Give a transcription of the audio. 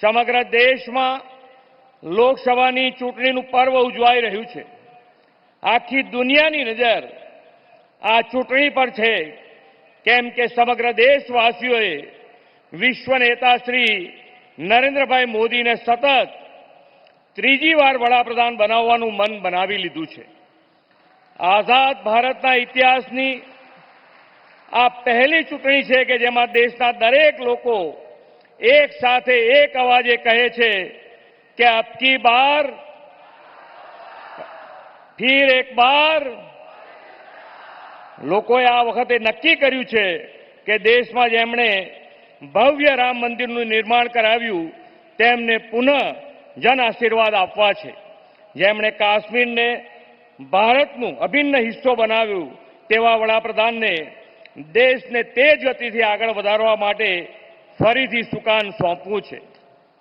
સમગ્ર દેશમાં લોકસભાની ચૂંટણીનું પર્વ ઉજવાઈ રહ્યું છે. આખી દુનિયાની નજર આ ચૂંટણી પર છે. કેમ કે સમગ્ર દેશવાસીઓએ વિશ્વ નેતા શ્રી નરેન્દ્રભાઈ મોદીને સતત ત્રીજી વાર વડાપ્રધાન બનાવવાનું મન બનાવી લીધું છે. આઝાદ ભારતના ઇતિહાસની આ પહેલી ચૂંટણી છે કે જેમાં દેશના દરેક લોકો એક સાથે એક અવાજે કહે છે કે અબકી બાર, ફીર એક બાર. લોકોએ આ વખતે નક્કી કર્યું છે કે દેશમાં જેમણે ભવ્ય રામ મંદિરનું નિર્માણ કરાવ્યું, તેમને પુનઃ જન આશીર્વાદ આપવા છે. જેમણે કાશ્મીરને ભારતનું અભિન્ન હિસ્સો બનાવ્યું, તેવા વડાપ્રધાનને દેશને તેજ ગતિથી આગળ વધારવા માટે ફરીથી સુકાન સોંપવું છે.